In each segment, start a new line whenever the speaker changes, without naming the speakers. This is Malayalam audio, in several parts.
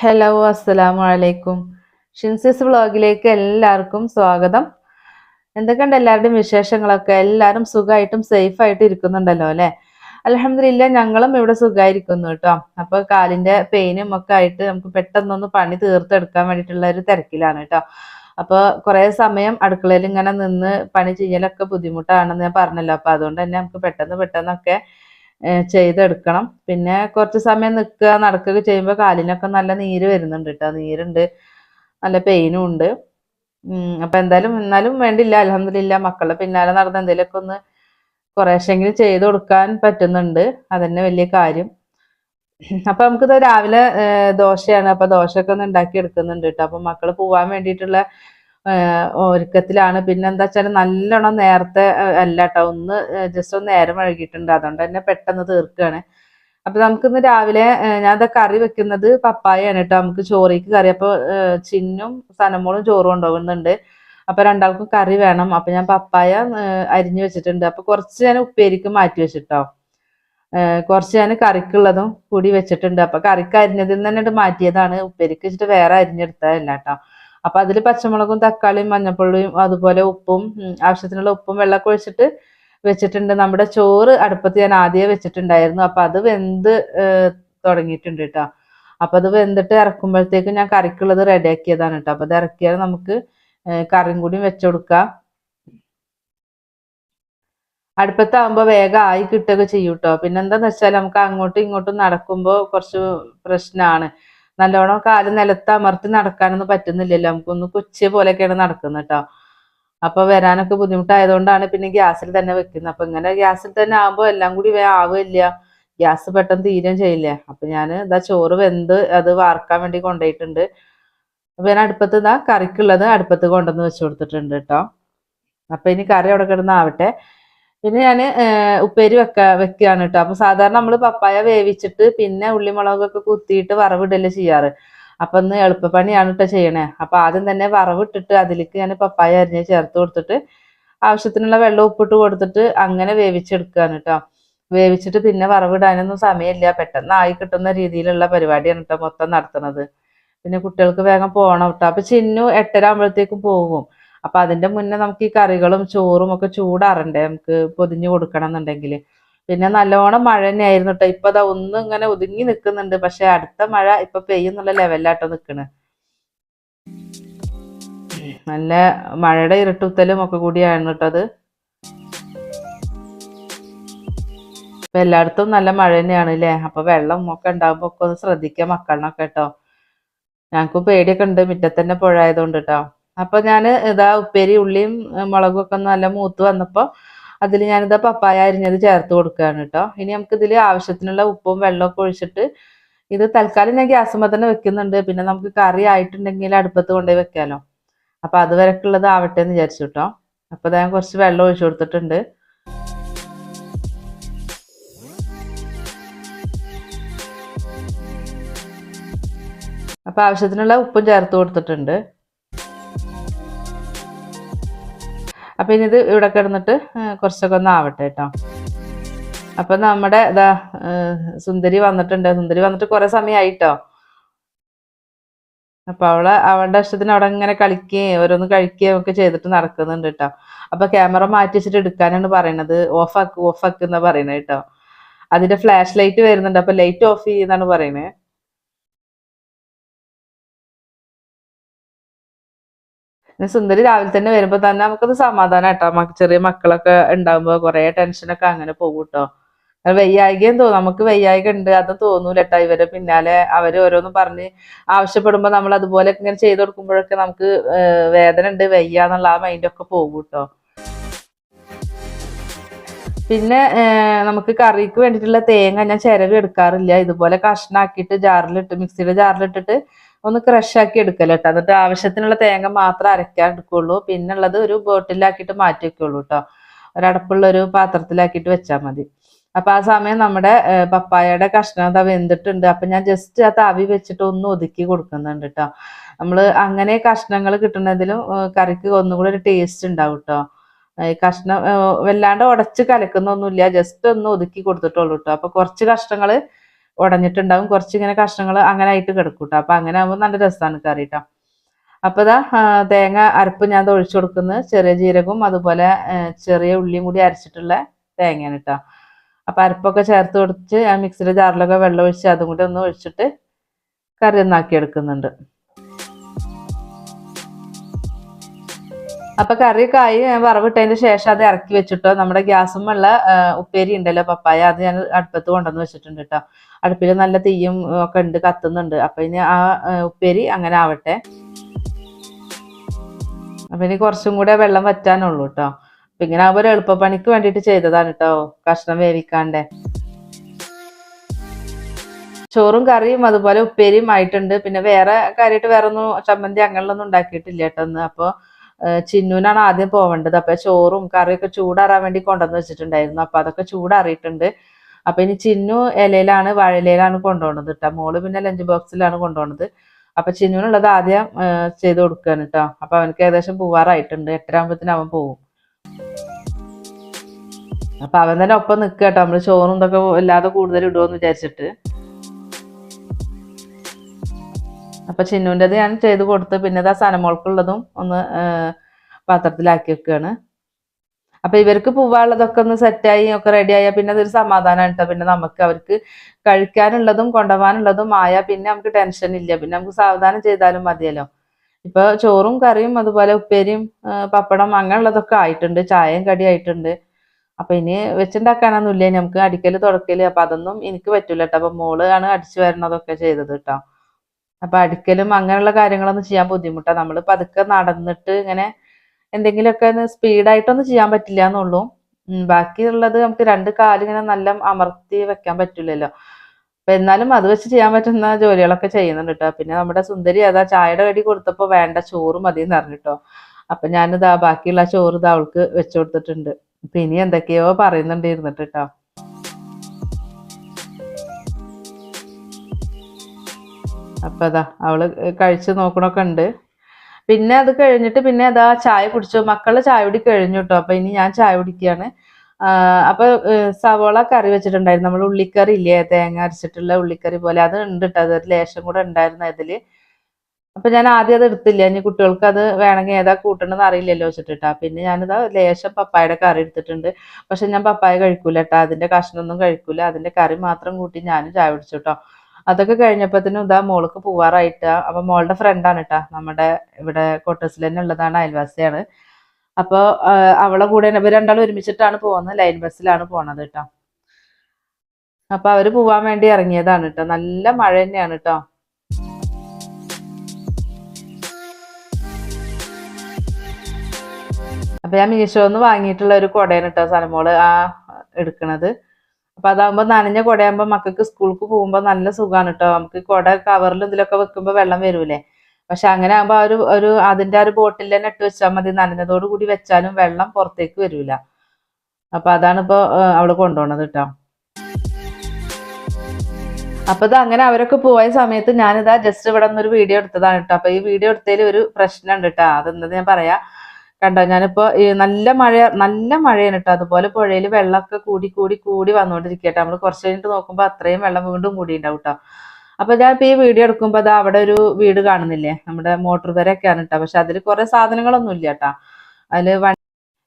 ഹലോ അസ്സലാമു അലൈക്കും ഷിൻസിസ് വ്ളോഗിലേക്ക് എല്ലാവർക്കും സ്വാഗതം. എന്തൊക്കെയുണ്ട് എല്ലാവരുടെയും വിശേഷങ്ങളൊക്കെ? എല്ലാവരും സുഖമായിട്ടും സേഫായിട്ടും ഇരിക്കുന്നുണ്ടല്ലോ അല്ലേ? അലഹമില്ല ഞങ്ങളും ഇവിടെ സുഖമായിരിക്കുന്നു കേട്ടോ. അപ്പോൾ കാലിന്റെ പെയിനും ഒക്കെ ആയിട്ട് നമുക്ക് പെട്ടെന്നൊന്ന് പണി തീർത്തെടുക്കാൻ വേണ്ടിയിട്ടുള്ള ഒരു തിരക്കിലാണ് കേട്ടോ. അപ്പോൾ കുറേ സമയം അടുക്കളയിൽ ഇങ്ങനെ നിന്ന് പണി ചെയ്യലൊക്കെ ബുദ്ധിമുട്ടാണെന്ന് ഞാൻ പറഞ്ഞല്ലോ. അപ്പോൾ അതുകൊണ്ട് തന്നെ നമുക്ക് പെട്ടെന്ന് പെട്ടെന്നൊക്കെ ചെയ്തെടുക്കണം. പിന്നെ കുറച്ച് സമയം നിൽക്കുക നടക്കുക ചെയ്യുമ്പോൾ കാലിനൊക്കെ നല്ല നീര് വരുന്നുണ്ട് കേട്ടോ നീരുണ്ട് നല്ല പെയിനും ഉണ്ട്. അപ്പം എന്തായാലും എന്നാലും വേണ്ടില്ല. അലഹമില്ല മക്കളുടെ പിന്നാലെ നടന്ന എന്തെങ്കിലുമൊക്കെ ഒന്ന് കുറേശ്ശെങ്കിലും ചെയ്ത് കൊടുക്കാൻ പറ്റുന്നുണ്ട്. അതന്നെ വലിയ കാര്യം. അപ്പൊ നമുക്കിത് രാവിലെ ദോശയാണ്. അപ്പൊ ദോശയൊക്കെ ഒന്ന് ഉണ്ടാക്കി എടുക്കുന്നുണ്ട് കേട്ടോ അപ്പൊ മക്കൾ പോവാൻ വേണ്ടിയിട്ടുള്ള ഒരുക്കത്തിലാണ്. പിന്നെ എന്താ വെച്ചാൽ നല്ലോണം നേരത്തെ അല്ല കേട്ടോ ഒന്ന് ജസ്റ്റ് ഒന്ന് നേരം വൈകിട്ടുണ്ട് അതുകൊണ്ട് തന്നെ പെട്ടെന്ന് തീർക്കുകയാണ് അപ്പൊ നമുക്കിന്ന് രാവിലെ ഞാൻ ഇതാ കറി വെക്കുന്നത് പപ്പായയാണ് കേട്ടോ. നമുക്ക് ചോറേക്ക് കറി. അപ്പൊ ചിന്നും സനമോളും ചോറും കൊണ്ടുപോകുന്നുണ്ട്. അപ്പൊ രണ്ടാൾക്കും കറി വേണം. അപ്പൊ ഞാൻ പപ്പായ അരിഞ്ഞു വെച്ചിട്ടുണ്ട്. അപ്പൊ കുറച്ച് ഞാൻ ഉപ്പേരിക്ക് മാറ്റി വെച്ചിട്ടോ. കുറച്ച് ഞാൻ കറിക്കുള്ളതും കൂടി വെച്ചിട്ടുണ്ട്. അപ്പൊ കറിക്ക് അരിഞ്ഞതിൽ നിന്ന് തന്നെ മാറ്റിയതാണ്. ഉപ്പേരിക്ക് വെച്ചിട്ട് വേറെ അരിഞ്ഞെടുത്തതല്ല കേട്ടോ. അപ്പൊ അതിൽ പച്ചമുളകും തക്കാളിയും മഞ്ഞപ്പൊടിയും അതുപോലെ ഉപ്പും ആവശ്യത്തിനുള്ള ഉപ്പും വെള്ളമൊക്കെ ഒഴിച്ചിട്ട് വെച്ചിട്ടുണ്ട്. നമ്മുടെ ചോറ് അടുപ്പത്ത് ഞാൻ ആദ്യമേ വെച്ചിട്ടുണ്ടായിരുന്നു. അപ്പൊ അത് വെന്ത് തുടങ്ങിയിട്ടുണ്ട് കേട്ടോ അപ്പൊ അത് വെന്തിട്ട് ഇറക്കുമ്പോഴത്തേക്കും ഞാൻ കറിക്കുള്ളത് റെഡിയാക്കിയതാണ് കേട്ടോ അപ്പൊ അത് ഇറക്കിയാൽ നമുക്ക് കറിയും കൂടി വെച്ചുകൊടുക്കാം അടുപ്പത്താകുമ്പോൾ വേഗം ആയി കിട്ടുകയൊക്കെ ചെയ്യും കേട്ടോ പിന്നെ വെച്ചാൽ നമുക്ക് അങ്ങോട്ടും ഇങ്ങോട്ടും നടക്കുമ്പോൾ കുറച്ച് പ്രശ്നമാണ്. നല്ലോണം കാൽ നിലത്ത് അമർത്തി നടക്കാനൊന്നും പറ്റുന്നില്ലല്ലോ. നമുക്കൊന്ന് കൊച്ചു പോലെയൊക്കെയാണ് നടക്കുന്നത് കേട്ടോ അപ്പൊ വരാനൊക്കെ ബുദ്ധിമുട്ടായതുകൊണ്ടാണ് പിന്നെ ഗ്യാസിൽ തന്നെ വെക്കുന്നത്. അപ്പൊ ഇങ്ങനെ ഗ്യാസിൽ തന്നെ ആകുമ്പോൾ എല്ലാം കൂടി ആവില്ല ഗ്യാസ് പെട്ടെന്ന് തീരുകയും ചെയ്യില്ലേ? അപ്പൊ ഞാൻ ഇതാ ചോറ് വെന്ത് അത് വാർക്കാൻ വേണ്ടി കൊണ്ടുപോയിട്ടുണ്ട്. അപ്പൊ ഞാൻ അടുപ്പത്ത് ഇതാ കറിക്കുള്ളത് അടുപ്പത്ത് കൊണ്ടുവന്ന് വെച്ച് കൊടുത്തിട്ടുണ്ട് കേട്ടോ അപ്പൊ ഇനി കറി അവിടെ കിടന്ന് ആവട്ടെ പിന്നെ ഞാൻ ഉപ്പേരി വെക്ക വെക്കുകയാണ് കേട്ടോ അപ്പൊ സാധാരണ നമ്മൾ പപ്പായ വേവിച്ചിട്ട് പിന്നെ ഉള്ളിമുളകൊക്കെ കുത്തിയിട്ട് വറവിടല്ലേ ചെയ്യാറ്. അപ്പൊ ഒന്ന് എളുപ്പപ്പണിയാണ് കേട്ടോ ചെയ്യണേ. അപ്പൊ ആദ്യം തന്നെ വറവിട്ടിട്ട് അതിലേക്ക് ഞാൻ പപ്പായ അരിഞ്ഞ് ചേർത്ത് കൊടുത്തിട്ട് ആവശ്യത്തിനുള്ള വെള്ളം ഉപ്പിട്ട് കൊടുത്തിട്ട് അങ്ങനെ വേവിച്ചെടുക്കുകയാണ് കേട്ടോ വേവിച്ചിട്ട് പിന്നെ വറവിടാനൊന്നും സമയമില്ല. പെട്ടെന്ന് ആയി കിട്ടുന്ന രീതിയിലുള്ള പരിപാടിയാണ് കേട്ടോ മൊത്തം നടത്തുന്നത് പിന്നെ കുട്ടികൾക്ക് വേഗം പോകണം കേട്ടോ അപ്പൊ ചിന്നു എട്ടര ആകുമ്പോഴത്തേക്കും പോകും. അപ്പൊ അതിന്റെ മുന്നേ നമുക്ക് ഈ കറികളും ചോറും ഒക്കെ ചൂടാറണ്ടേ? നമുക്ക് പൊതിഞ്ഞു കൊടുക്കണം എന്നുണ്ടെങ്കിൽ പിന്നെ നല്ലോണം മഴ തന്നെയായിരുന്നു കേട്ടോ ഇപ്പൊ അതാ ഒന്നും ഇങ്ങനെ ഒതുങ്ങി നിൽക്കുന്നുണ്ട് പക്ഷെ അടുത്ത മഴ ഇപ്പൊ പെയ്യുന്നുള്ള ലെവലിലാട്ടോ നിക്കണ്. നല്ല മഴയുടെ ഇരുട്ടുത്തലും ഒക്കെ കൂടിയാണ് കേട്ടോ അത്. ഇപ്പൊ എല്ലായിടത്തും നല്ല മഴ തന്നെയാണ് അല്ലേ അപ്പൊ വെള്ളം ഒക്കെ ഉണ്ടാകുമ്പോ ഒക്കെ ഒന്ന് ശ്രദ്ധിക്കുക മക്കളിനൊക്കെ കേട്ടോ ഞങ്ങൾക്കും പേടിയൊക്കെ ഉണ്ട്. മുറ്റത്തന്നെ പുഴ ആയതുകൊണ്ട് കേട്ടോ അപ്പൊ ഞാൻ ഇതാ ഉപ്പേരി ഉള്ളിയും മുളകും ഒക്കെ നല്ല മൂത്ത് വന്നപ്പോ അതിൽ ഞാനിതാ പപ്പായ അരിഞ്ഞത് ചേർത്ത് കൊടുക്കുകയാണ് കേട്ടോ ഇനി നമുക്ക് ഇതിൽ ആവശ്യത്തിനുള്ള ഉപ്പും വെള്ളമൊക്കെ ഒഴിച്ചിട്ട് ഇത് തൽക്കാലം ഞാൻ ഗ്യാസ് തന്നെ വെക്കുന്നുണ്ട്. പിന്നെ നമുക്ക് കറി ആയിട്ടുണ്ടെങ്കിൽ അടുപ്പത്ത് കൊണ്ടുപോയി വെക്കാലോ. അപ്പൊ അതുവരെക്കുള്ളത് ആവട്ടെ എന്ന് വിചാരിച്ചു കേട്ടോ അപ്പൊ ഞാൻ കുറച്ച് വെള്ളം ഒഴിച്ചു കൊടുത്തിട്ടുണ്ട്. അപ്പൊ ആവശ്യത്തിനുള്ള ഉപ്പും ചേർത്ത് കൊടുത്തിട്ടുണ്ട്. അപ്പൊ ഇനി ഇത് ഇവിടെ കിടന്നിട്ട് കുറച്ചൊക്കെ ഒന്ന് ആവട്ടെ കേട്ടോ. അപ്പൊ നമ്മുടെ ഇതാ സുന്ദരി വന്നിട്ടുണ്ട്. സുന്ദരി വന്നിട്ട് കുറെ സമയമായിട്ടോ അപ്പൊ അവളെ അവളുടെ ഇഷ്ടത്തിന് അവിടെ ഇങ്ങനെ കളിക്കുകയും ഓരോന്ന് കഴിക്കുകയും ഒക്കെ ചെയ്തിട്ട് നടക്കുന്നുണ്ട് കേട്ടോ. അപ്പൊ ക്യാമറ മാറ്റി വെച്ചിട്ട് എടുക്കാനാണ് പറയണത് ഓഫ് ആക്ക് ഓഫ് ആക്ക് എന്നാ പറയണത് കേട്ടോ. അതിന്റെ ഫ്ലാഷ് ലൈറ്റ് വരുന്നുണ്ട്. അപ്പൊ ലൈറ്റ് ഓഫ് ചെയ്യുന്നാണ് പറയണത് പിന്നെ സുന്ദരി രാവിലെ തന്നെ വരുമ്പോ തന്നെ നമുക്കത് സമാധാനം കേട്ടോ ചെറിയ മക്കളൊക്കെ ഉണ്ടാകുമ്പോ കൊറേ ടെൻഷനൊക്കെ അങ്ങനെ പോകും കേട്ടോ വയ്യായികയും തോന്നും. നമുക്ക് വയ്യായിക ഉണ്ട്. അത് തോന്നൂല കേട്ടോ ഇവരെ. പിന്നാലെ അവർ ഓരോന്നും പറഞ്ഞ് ആവശ്യപ്പെടുമ്പോ നമ്മൾ അതുപോലെ ഇങ്ങനെ ചെയ്ത് കൊടുക്കുമ്പോഴൊക്കെ നമുക്ക് വേദന ഉണ്ട്. വയ്യ എന്നുള്ള ആ മൈൻഡൊക്കെ പോകും കേട്ടോ പിന്നെ നമുക്ക് കറിക്ക് വേണ്ടിയിട്ടുള്ള തേങ്ങ ഞാൻ ചിരവി എടുക്കാറില്ല. ഇതുപോലെ കഷ്ണാക്കിയിട്ട് ജാറിലിട്ട് മിക്സിയുടെ ജാറിലിട്ടിട്ട് ഒന്ന് ക്രഷ് ആക്കി എടുക്കല കേട്ടോ എന്നിട്ട് ആവശ്യത്തിനുള്ള തേങ്ങ മാത്രം അരയ്ക്കാൻ എടുക്കുള്ളൂ പിന്നുള്ളത് ഒരു ബോട്ടിലാക്കിയിട്ട് മാറ്റി വെക്കുള്ളൂ കേട്ടോ ഒരടപ്പുള്ള ഒരു പാത്രത്തിലാക്കിയിട്ട് വെച്ചാൽ മതി. അപ്പൊ ആ സമയം നമ്മുടെ പപ്പായയുടെ കഷ്ണം അത് വെന്തിട്ടുണ്ട്. അപ്പൊ ഞാൻ ജസ്റ്റ് ആ തവി വെച്ചിട്ട് ഒന്ന് ഒതുക്കി കൊടുക്കുന്നുണ്ട് കേട്ടോ നമ്മൾ അങ്ങനെ കഷ്ണങ്ങൾ കിട്ടുന്നതിലും കറിക്ക് ഒന്നുകൂടെ ഒരു ടേസ്റ്റ് ഉണ്ടാവും കേട്ടോ കഷ്ണം വല്ലാണ്ട് ഉടച്ച് കലക്കുന്നൊന്നുമില്ല. ജസ്റ്റ് ഒന്ന് ഒതുക്കി കൊടുത്തിട്ടുള്ളൂ കേട്ടോ അപ്പൊ കുറച്ച് കഷ്ണങ്ങൾ ഉടഞ്ഞിട്ടുണ്ടാവും. കുറച്ചിങ്ങനെ കഷ്ണങ്ങൾ അങ്ങനെ ആയിട്ട് കിടക്കും കേട്ടോ അപ്പൊ അങ്ങനെ ആകുമ്പോൾ നല്ല രസമാണ് കറി കേട്ടോ അപ്പൊ ഇതാ തേങ്ങ അരപ്പ് ഞാൻ ഒഴിച്ചു കൊടുക്കുന്നത് ചെറിയ ജീരകവും അതുപോലെ ചെറിയ ഉള്ളിയും കൂടി അരച്ചിട്ടുള്ള തേങ്ങയാണ് കേട്ടോ അപ്പൊ അരപ്പൊക്കെ ചേർത്ത് കൊടുത്ത് മിക്സിയുടെ ജാറിലൊക്കെ വെള്ളം ഒഴിച്ച് അതും കൂടി ഒന്ന് ഒഴിച്ചിട്ട് കറി ഒന്നാക്കി എടുക്കുന്നുണ്ട് അപ്പൊ കറിയൊക്കെ ആയി ഞാൻ വറവിട്ടതിന് ശേഷം അത് ഇറക്കി വെച്ചിട്ടോ. നമ്മുടെ ഗ്യാസുമുള്ള ഉപ്പേരി ഉണ്ടല്ലോ പപ്പായ അത് ഞാൻ അടുപ്പത്ത് കൊണ്ടുവന്ന് വെച്ചിട്ടുണ്ട് കേട്ടോ. അടുപ്പിൽ നല്ല തീയും ഒക്കെ ഉണ്ട് കത്തുന്നുണ്ട്. അപ്പൊ ഇനി ആ ഉപ്പേരി അങ്ങനെ ആവട്ടെ. അപ്പൊ ഇനി കുറച്ചും കൂടെ വെള്ളം വറ്റാനുള്ളൂ കേട്ടോ. അപ്പൊ ഇങ്ങനെ ആവുമ്പോൾ ഒരു എളുപ്പപ്പണിക്ക് വേണ്ടിയിട്ട് ചെയ്തതാണ് കേട്ടോ കഷ്ണം വേവിക്കാണ്ടേ. ചോറും കറിയും അതുപോലെ ഉപ്പേരിയും ആയിട്ടുണ്ട്. പിന്നെ വേറെ കാര്യമായിട്ട് വേറെ ഒന്നും ചമ്മന്തി അങ്ങനെയൊന്നും ഉണ്ടാക്കിയിട്ടില്ല കേട്ടോ ഇന്ന്. അപ്പോൾ ചിന്നൂനാണ് ആദ്യം പോവേണ്ടത്. അപ്പൊ ചോറും കറിയൊക്കെ ചൂടാറാൻ വേണ്ടി കൊണ്ടുവന്ന് വെച്ചിട്ടുണ്ടായിരുന്നു. അപ്പൊ അതൊക്കെ ചൂടാറിയിട്ടുണ്ട്. അപ്പൊ ഇനി ചിന്നു ഇലയിലാണ് വാഴയിലയിലാണ് കൊണ്ടുപോകുന്നത് കേട്ടോ മോൾ പിന്നെ ലഞ്ച് ബോക്സിലാണ് കൊണ്ടുപോകുന്നത്. അപ്പൊ ചിന്നുനുള്ളത് ആദ്യം ചെയ്ത് കൊടുക്കുകയാണ് കേട്ടോ അപ്പൊ അവനക്ക് ഏകദേശം പോവാറായിട്ടുണ്ട്. എട്ടര ആകുമ്പത്തിന് അവൻ പോവും. അപ്പൊ അവൻ തന്നെ ഒപ്പം നിൽക്കുക കേട്ടോ നമ്മൾ ചോറും ഇതൊക്കെ ഇല്ലാതെ കൂടുതൽ ഇടുമെന്ന് വിചാരിച്ചിട്ട്. അപ്പൊ ചിന്നുവിന്റെത് ഞാൻ ചെയ്ത് കൊടുത്ത് പിന്നെ ഇതാ സനമോൾക്കുള്ളതും ഒന്ന് പാത്രത്തിലാക്കി വെക്കുകയാണ് അപ്പൊ ഇവർക്ക് പോവാനുള്ളതൊക്കെ ഒന്ന് സെറ്റായി ഒക്കെ റെഡി ആയാൽ പിന്നെ അതൊരു സമാധാനമാണ് കേട്ടോ പിന്നെ നമുക്ക് അവർക്ക് കഴിക്കാനുള്ളതും കൊണ്ടുപോകാനുള്ളതും ആയാൽ പിന്നെ നമുക്ക് ടെൻഷൻ ഇല്ല. പിന്നെ നമുക്ക് സാവധാനം ചെയ്താലും മതിയല്ലോ. ഇപ്പൊ ചോറും കറിയും അതുപോലെ ഉപ്പേരിയും ആ, പപ്പടം അങ്ങനെയുള്ളതൊക്കെ ആയിട്ടുണ്ട്. ചായയും കടി ആയിട്ടുണ്ട്. അപ്പൊ ഇനി വെച്ചുണ്ടാക്കാനൊന്നും ഇല്ല നമുക്ക് അടിക്കൽ തുടക്കൽ. അപ്പൊ അതൊന്നും എനിക്ക് പറ്റൂല കേട്ടോ അപ്പൊ മോൾ ആണ് അടിച്ചു വരണതൊക്കെ ചെയ്തത് കേട്ടോ അപ്പൊ അടുക്കലും അങ്ങനെയുള്ള കാര്യങ്ങളൊന്നും ചെയ്യാൻ ബുദ്ധിമുട്ടാണ് നമ്മൾ പതുക്കെ നടന്നിട്ട് ഇങ്ങനെ എന്തെങ്കിലുമൊക്കെ ഒന്ന് സ്പീഡായിട്ടൊന്നും ചെയ്യാൻ പറ്റില്ല എന്നുള്ളൂ ബാക്കിയുള്ളത് നമുക്ക് രണ്ട് കാലിങ്ങനെ നല്ല അമർത്തി വെക്കാൻ പറ്റില്ലല്ലോ. അപ്പൊ എന്നാലും അത് വെച്ച് ചെയ്യാൻ പറ്റുന്ന ജോലികളൊക്കെ ചെയ്യുന്നുണ്ട് കേട്ടോ പിന്നെ നമ്മുടെ സുന്ദരി അതാ ചായയുടെ കടി കൊടുത്തപ്പോ വേണ്ട ചോറ് മതി എന്ന് പറഞ്ഞിട്ടോ അപ്പൊ ഞാനിതാ ബാക്കിയുള്ള ചോറ് ഇതാ അവൾക്ക് വെച്ചു കൊടുത്തിട്ടുണ്ട്. ഇനി എന്തൊക്കെയോ പറയുന്നുണ്ട് ഇരുന്നിട്ട് കേട്ടോ അപ്പൊ അതാ അവൾ കഴിച്ചു നോക്കണൊക്കെ ഉണ്ട്. പിന്നെ അത് കഴിഞ്ഞിട്ട് പിന്നെ അതാ ചായ കുടിച്ചു. മക്കളുടെ ചായ കുടി കഴിഞ്ഞു കേട്ടോ അപ്പോൾ ഇനി ഞാൻ ചായ കുടിക്കുകയാണ്. അപ്പോൾ അപ്പൊ സവോള കറി വെച്ചിട്ടുണ്ടായിരുന്നു. നമ്മൾ ഉള്ളിക്കറി ഇല്ലേ? തേങ്ങ അരച്ചിട്ടുള്ള ഉള്ളിക്കറി പോലെ. അത് ഉണ്ട് കേട്ടോ അതൊരു ലേശം കൂടെ ഉണ്ടായിരുന്നു അതിൽ. അപ്പൊ ഞാൻ ആദ്യം അത് എടുത്തില്ല. ഇനി കുട്ടികൾക്ക് അത് വേണമെങ്കിൽ ഏതാ കൂട്ടണമെന്ന് അറിയില്ലല്ലോ വെച്ചിട്ടാ പിന്നെ ഞാനിത് ലേശം പപ്പായയുടെ കറി എടുത്തിട്ടുണ്ട്. പക്ഷെ ഞാൻ പപ്പായ കഴിക്കൂല കേട്ടോ അതിന്റെ കഷ്ണമൊന്നും കഴിക്കൂല. അതിന്റെ കറി മാത്രം കൂട്ടി ഞാനും ചായ പിടിച്ചു കേട്ടോ അതൊക്കെ കഴിഞ്ഞപ്പോഴത്തേനും ഇതാ മോൾക്ക് പോവാറായിട്ട്. അപ്പൊ മോളുടെ ഫ്രണ്ടാണ് കേട്ടോ നമ്മുടെ ഇവിടെ കോട്ടേഴ്സിൽ തന്നെ ഉള്ളതാണ് അയൽവാസിയാണ്. അപ്പോൾ അവളെ കൂടെ ഇവർ രണ്ടാളും ഒരുമിച്ചിട്ടാണ് പോകുന്നത്. ലൈൻ ബസ്സിലാണ് പോണത് കേട്ടോ അപ്പൊ അവർ പോവാൻ വേണ്ടി ഇറങ്ങിയതാണ് കേട്ടോ നല്ല മഴ തന്നെയാണ് കേട്ടോ അപ്പൊ ഞാൻ മീഷോന്ന് വാങ്ങിയിട്ടുള്ള ഒരു കുടയാണ് കേട്ടോ സലമോൾ ആ എടുക്കണത്. അപ്പൊ അതാകുമ്പോ നനഞ്ഞ കുടയാകുമ്പോ മക്കൾക്ക് സ്കൂൾക്ക് പോകുമ്പോ നല്ല സുഖമാണ് കേട്ടോ നമുക്ക് കുട കവറിൽ ഇതിലൊക്കെ വെക്കുമ്പോ വെള്ളം വരൂലേ. പക്ഷെ അങ്ങനെ ആകുമ്പോ ആ ഒരു ഒരു അതിന്റെ ആ ഒരു ബോട്ടിൽ തന്നെ ഇട്ട് വെച്ചാൽ മതി. നനഞ്ഞതോട് കൂടി വെച്ചാലും വെള്ളം പുറത്തേക്ക് വരൂല. അപ്പൊ അതാണ് ഇപ്പൊ അവൾ കൊണ്ടുപോണത് കേട്ടോ അപ്പൊ ഇത് അങ്ങനെ അവരൊക്കെ പോയ സമയത്ത് ഞാനിതാ ജസ്റ്റ് ഇവിടെ ഒരു വീഡിയോ എടുത്തതാണ് കേട്ടോ അപ്പൊ ഈ വീഡിയോ എടുത്തതിൽ ഒരു പ്രശ്നം ഉണ്ട് കേട്ടോ അതെന്താ ഞാൻ പറയാ കണ്ടോ ഞാനിപ്പോ ഈ നല്ല മഴ നല്ല മഴയാണ് കേട്ടോ അതുപോലെ പുഴയിൽ വെള്ളമൊക്കെ കൂടി കൂടി കൂടി വന്നുകൊണ്ടിരിക്കട്ടെ നമ്മൾ കുറച്ച് കഴിഞ്ഞിട്ട് നോക്കുമ്പോ അത്രയും വെള്ളം വീണ്ടും കൂടിയിട്ടുണ്ടാവും കേട്ടോ അപ്പൊ ഞാൻ ഇപ്പൊ ഈ വീഡിയോ എടുക്കുമ്പോ അത് അവിടെ ഒരു വീട് കാണുന്നില്ലേ? നമ്മുടെ മോട്ടോർ വരെയൊക്കെയാണ് കേട്ടോ പക്ഷെ അതിൽ കുറെ സാധനങ്ങളൊന്നും ഇല്ല കേട്ടോ അതിൽ വ-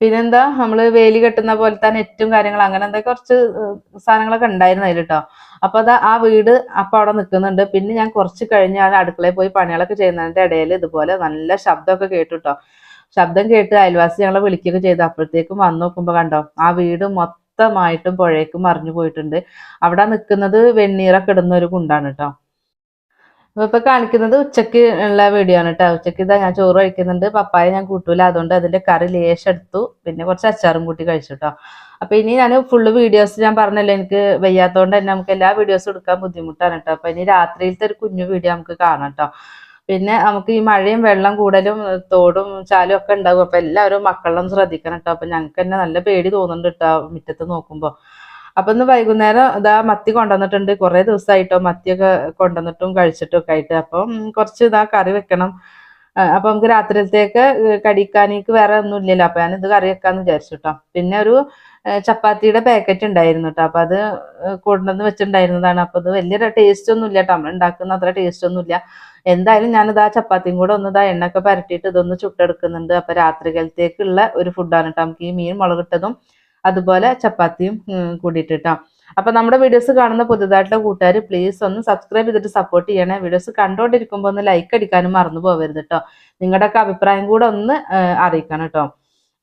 പിന്നെന്താ? നമ്മൾ വേലി കെട്ടുന്ന പോലത്തെ നെറ്റും കാര്യങ്ങളും അങ്ങനെ എന്താ കുറച്ച് സാധനങ്ങളൊക്കെ ഉണ്ടായിരുന്നു അതിൽ കേട്ടോ അപ്പൊ അത് ആ വീട് അപ്പൊ അവിടെ നിൽക്കുന്നുണ്ട് പിന്നെ ഞാൻ കുറച്ച് കഴിഞ്ഞാൽ ഞാൻ അടുക്കളയിൽ പോയി പണികളൊക്കെ ചെയ്യുന്നതിന്റെ ഇടയിൽ ഇതുപോലെ നല്ല ശബ്ദമൊക്കെ കേട്ടു കേട്ടോ ശബ്ദം കേട്ട് അയൽവാസി ഞങ്ങളെ വിളിക്കുകയൊക്കെ ചെയ്തു. അപ്പോഴത്തേക്കും വന്ന് നോക്കുമ്പോ കണ്ടോ ആ വീട് മൊത്തമായിട്ടും പുഴയ്ക്ക് മറിഞ്ഞു പോയിട്ടുണ്ട്. അവിടെ നിൽക്കുന്നത് വെണ്ണീറൊക്കെ ഇടുന്ന ഒരു കുണ്ടാണ് കേട്ടോ അപ്പൊ ഇപ്പൊ കാണിക്കുന്നത് ഉച്ചയ്ക്ക് ഉള്ള വീഡിയോ ആണ് കേട്ടോ ഉച്ചയ്ക്ക് ഇതാ ഞാൻ ചോറ് കഴിക്കുന്നുണ്ട്. പപ്പായ ഞാൻ കൂട്ടൂല. അതുകൊണ്ട് അതിന്റെ കറി ലേശം എടുത്തു. പിന്നെ കുറച്ച് അച്ചാറും കൂട്ടി കഴിച്ചു കേട്ടോ അപ്പൊ ഇനി ഞാൻ ഫുള്ള് വീഡിയോസ് ഞാൻ പറഞ്ഞല്ലോ. എനിക്ക് വയ്യാത്തോണ്ട് തന്നെ നമുക്ക് എല്ലാ വീഡിയോസും എടുക്കാൻ ബുദ്ധിമുട്ടാണ് കേട്ടോ അപ്പൊ ഇനി രാത്രിയിലത്തെ ഒരു കുഞ്ഞു വീഡിയോ നമുക്ക് കാണാം കേട്ടോ പിന്നെ നമുക്ക് ഈ മഴയും വെള്ളം കൂടലും തോടും ചാലും ഒക്കെ ഉണ്ടാകും അപ്പൊ എല്ലാവരും മക്കളൊന്നും ശ്രദ്ധിക്കണം കേട്ടോ അപ്പൊ ഞങ്ങൾക്ക് തന്നെ നല്ല പേടി തോന്നുന്നുണ്ട് കേട്ടോ മുറ്റത്ത് നോക്കുമ്പോ. അപ്പൊ ഇന്ന് വൈകുന്നേരം ഇതാ മത്തി കൊണ്ടുവന്നിട്ടുണ്ട്. കുറെ ദിവസമായിട്ടോ മത്തിയൊക്കെ കൊണ്ടുവന്നിട്ടും കഴിച്ചിട്ടും ഒക്കെ ആയിട്ട്. അപ്പം കുറച്ച് ഇതാ കറി വെക്കണം. അപ്പം നമുക്ക് രാത്രിയിലത്തേക്ക് കടിക്കാനേക്ക് വേറെ ഒന്നും ഇല്ലല്ലോ. അപ്പൊ ഞാൻ ഇത് കറി വെക്കാന്ന് വിചാരിച്ചു കേട്ടോ പിന്നെ ഒരു ചപ്പാത്തിയുടെ പാക്കറ്റ് ഉണ്ടായിരുന്നു കേട്ടോ അപ്പൊ അത് കൊണ്ടുവന്ന് വെച്ചിട്ടുണ്ടായിരുന്നതാണ്. അപ്പൊ അത് വലിയ ടേസ്റ്റ് ഒന്നും ഇല്ല കേട്ടോ നമ്മൾ ഉണ്ടാക്കുന്ന അത്ര ടേസ്റ്റ് ഒന്നും ഇല്ല. എന്തായാലും ഞാനിത് ആ ചപ്പാത്തിയും കൂടെ ഒന്ന് ഇതാ എണ്ണൊക്കെ പരട്ടിയിട്ട് ഇതൊന്ന് ചുട്ടെടുക്കുന്നുണ്ട്. അപ്പൊ രാത്രികാലത്തേക്കുള്ള ഒരു ഫുഡാണ് കേട്ടോ നമുക്ക് ഈ മീൻ മുളകിട്ടതും അതുപോലെ ചപ്പാത്തിയും കൂടിയിട്ട് കേട്ടോ അപ്പൊ നമ്മുടെ വീഡിയോസ് കാണുന്ന പുതുതായിട്ടുള്ള കൂട്ടുകാർ പ്ലീസ് ഒന്ന് സബ്സ്ക്രൈബ് ചെയ്തിട്ട് സപ്പോർട്ട് ചെയ്യണേ. വീഡിയോസ് കണ്ടുകൊണ്ടിരിക്കുമ്പോൾ ഒന്ന് ലൈക്ക് അടിക്കാനും മറന്നു പോകരുത് കേട്ടോ നിങ്ങളുടെയൊക്കെ അഭിപ്രായം കൂടെ ഒന്ന് അറിയിക്കണം കേട്ടോ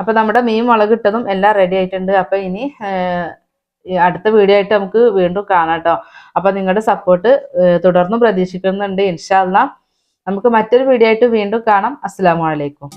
അപ്പൊ നമ്മുടെ മീൻ മുളകിട്ടതും എല്ലാം റെഡി ആയിട്ടുണ്ട്. അപ്പൊ ഇനി അടുത്ത വീഡിയോ ആയിട്ട് നമുക്ക് വീണ്ടും കാണാം കേട്ടോ അപ്പൊ നിങ്ങളുടെ സപ്പോർട്ട് തുടർന്നും പ്രതീക്ഷിക്കുന്നുണ്ട്. ഇൻഷാല്ല നമുക്ക് മറ്റൊരു വീഡിയോ ആയിട്ട് വീണ്ടും കാണാം. അസ്സാം വലൈക്കും